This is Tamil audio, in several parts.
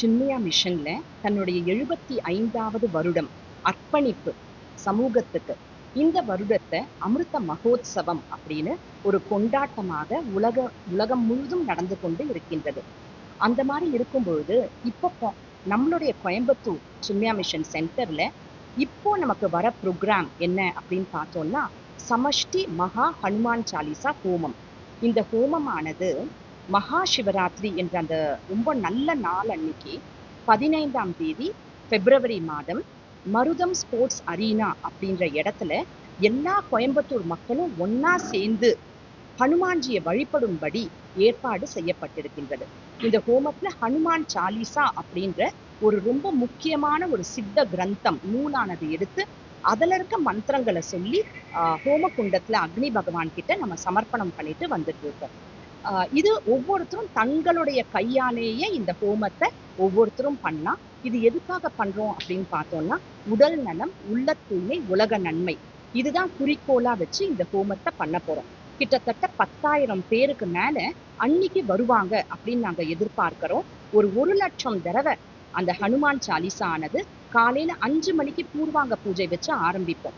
சின்மயா மிஷன்ல தன்னுடைய எழுபத்தி ஐந்தாவது வருடம் அர்ப்பணிப்பு சமூகத்துக்கு. இந்த வருடத்தை அமிர்த மகோத்சவம் அப்படின்னு ஒரு கொண்டாட்டமாக உலக உலகம் முழுதும் நடந்து கொண்டு இருக்கின்றது. அந்த மாதிரி இருக்கும் பொழுது இப்போ நம்மளுடைய கோயம்புத்தூர் சின்மயா மிஷன் சென்டர்ல இப்போ நமக்கு வர ப்ரோக்ராம் என்ன அப்படின்னு பார்த்தோம்னா சமஷ்டி மகா ஹனுமான் சாலிசா ஹோமம். இந்த ஹோமமானது மகா சிவராத்திரி என்ற அந்த ரொம்ப நல்ல நாள் அன்னைக்கு பதினைந்தாம் தேதி பிப்ரவரி மாதம் மருதம் ஸ்போர்ட்ஸ் அரீனா அப்படின்ற இடத்துல எல்லா கோயம்புத்தூர் மக்களும் ஒன்னா சேர்ந்து ஹனுமான்ஜியை வழிபடும்படி ஏற்பாடு செய்யப்பட்டிருக்கின்றது. இந்த ஹோமத்துல ஹனுமான் சாலிசா அப்படின்ற ஒரு ரொம்ப முக்கியமான ஒரு சித்த கிரந்தம் நூலானது எடுத்து அதுல இருக்க மந்திரங்களை சொல்லி ஆஹ் ஹோம குண்டத்துல அக்னி பகவான் கிட்ட நம்ம சமர்ப்பணம் பண்ணிட்டு வந்துட்டு இருக்கோம். இது ஒவ்வொருத்தரும் தங்களுடைய கையாலேயே இந்த ஹோமத்தை ஒவ்வொருத்தரும் பண்ணலாம். இது எதுக்காக பண்றோம் அப்படின்னு பார்த்தோம்னா உடல் நலம் உள்ள தூய்மை உலக நன்மை. இதுதான் குறிக்கோளா வச்சு இந்த ஹோமத்தை பண்ண போறோம். கிட்டத்தட்ட பத்தாயிரம் பேருக்கு மேல அன்னைக்கு வருவாங்க அப்படின்னு நாங்க எதிர்பார்க்கிறோம். ஒரு ஒரு லட்சம் தடவை அந்த ஹனுமான் சாலிசா ஆனது காலையில அஞ்சு மணிக்கு பூர்வாங்க பூஜை வச்சு ஆரம்பிப்போம்.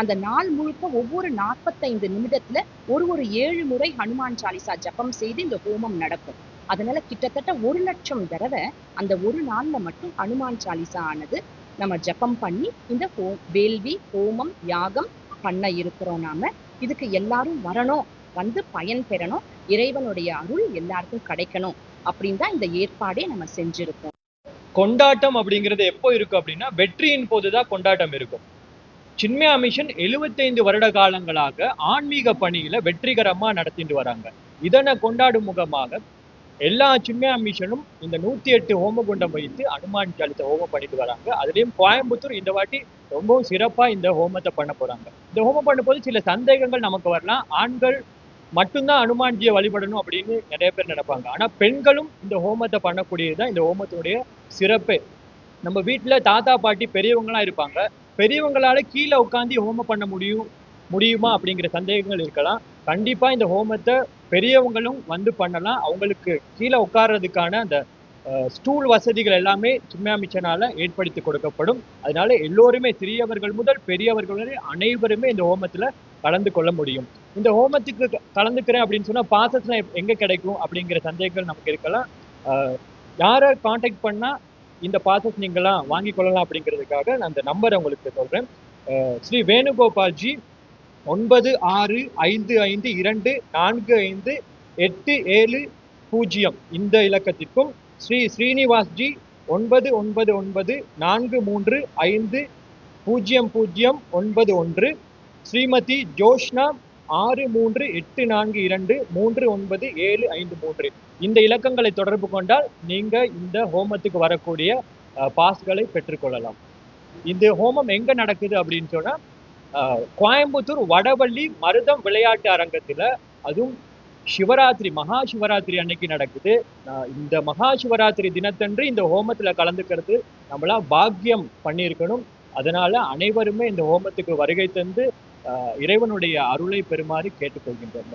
அந்த நாள் முழுக்க ஒவ்வொரு நாற்பத்தைந்து நிமிடத்துல ஒரு ஒரு ஏழு முறை ஹனுமான் சாலிசா ஜபம் செய்து இந்த ஹோமம் நடக்கும். அதனால கிட்டத்தட்ட ஒரு லட்சம் தடவை அந்த ஒரு நாள்ல மட்டும் ஹனுமான் சாலிசா ஆனது நம்ம ஜபம் பண்ணி இந்த ஹோ வேள்வி ஹோமம் யாகம் பண்ண இருக்கிறோம் நாம. இதுக்கு எல்லாரும் வரணும் வந்து பயன் பெறணும் இறைவனுடைய அருள் எல்லாருக்கும் கிடைக்கணும் அப்படின்னு தான் இந்த ஏற்பாடே நம்ம செஞ்சிருக்கோம். கொண்டாட்டம் அப்படிங்கிறது எப்போ இருக்கும் அப்படின்னா வெற்றியின் போதுதான் கொண்டாட்டம் இருக்கும். சின்மயா மிஷன் 75 வருட காலங்களாக ஆன்மீக பணியில வெற்றிகரமா நடத்திட்டு வராங்க. இதனை கொண்டாடும் முகமாக எல்லா சின்மயா மிஷனும் இந்த நூத்தி எட்டு ஹோமகுண்டம் வைத்து அனுமான் சாலித்த ஹோமம் பண்ணிட்டு வராங்க. அதுலயும் கோயம்புத்தூர் இந்த வாட்டி ரொம்பவும் சிறப்பா இந்த ஹோமத்தை பண்ண போறாங்க. இந்த ஹோமம் பண்ணும்போது சில சந்தேகங்கள் நமக்கு வரலாம். ஆண்கள் மட்டும்தான் அனுமான்ஜியை வழிபடணும் அப்படின்னு நிறைய பேர் நினைப்பாங்க. ஆனா பெண்களும் இந்த ஹோமத்தை பண்ணக்கூடியதுதான் இந்த ஹோமத்தினுடைய சிறப்பே. நம்ம வீட்டுல தாத்தா பாட்டி பெரியவங்களாம் இருப்பாங்க. பெரியவங்களால கீழே உட்காந்து ஹோமம் பண்ண முடியும் முடியுமா அப்படிங்கிற சந்தேகங்கள் இருக்கலாம். கண்டிப்பா இந்த ஹோமத்தை பெரியவங்களும் வந்து பண்ணலாம். அவங்களுக்கு கீழே உட்கார்றதுக்கான அந்த ஸ்டூல் வசதிகள் எல்லாமே சின்மயா மிச்சனால ஏற்படுத்தி கொடுக்கப்படும். அதனால எல்லோருமே சிறியவர்கள் முதல் பெரியவர்கள் வரை அனைவருமே இந்த ஹோமத்துல கலந்து கொள்ள முடியும். இந்த ஹோமத்துக்கு க- கலந்துக்கிறேன் அப்படின்னு சொன்னா பாசஸ்லாம் எங்க கிடைக்கும் அப்படிங்கிற சந்தேகங்கள் நமக்கு இருக்கலாம். அஹ் யாரை காண்டாக்ட் பண்ணா இந்த பாசஸ் நீங்களாம் வாங்கி கொள்ளலாம் அப்படிங்கிறதுக்காக நான் அந்த நம்பரை உங்களுக்கு சொல்றேன். ஸ்ரீ வேணுகோபால்ஜி ஒன்பது ஆறு ஐந்து ஐந்து இரண்டு நான்கு ஐந்து எட்டு ஏழு பூஜ்ஜியம் இந்த இலக்கத்திற்கும் ஸ்ரீ ஸ்ரீனிவாஸ்ஜி ஒன்பது ஒன்பது ஒன்பது நான்கு மூன்று ஐந்து பூஜ்ஜியம் பூஜ்ஜியம் ஒன்பது ஒன்று. ஸ்ரீமதி ஜோஷ்னா ஆறு மூன்று எட்டு நான்கு இரண்டு மூன்று ஒன்பது ஏழு ஐந்து மூன்று. இந்த இலக்கங்களை தொடர்பு கொண்டால் நீங்க இந்த ஹோமத்துக்கு வரக்கூடிய பாஸ்களை பெற்றுக்கொள்ளலாம். இந்த ஹோமம் எங்க நடக்குது அப்படின்னு சொன்னா கோயம்புத்தூர் வடவள்ளி மருதம் விளையாட்டு அரங்கத்துல அதுவும் சிவராத்திரி மகா சிவராத்திரி அன்னைக்கு நடக்குது. அஹ், இந்த மகா சிவராத்திரி தினத்தன்று இந்த ஹோமத்துல கலந்துக்கிறது நம்மளா பாக்கியம் பண்ணியிருக்கணும். அதனால அனைவருமே இந்த ஹோமத்துக்கு வருகை தந்து இறைவனுடைய அருளை பெறுமாறு கேட்டுக்கொள்கின்றோம்.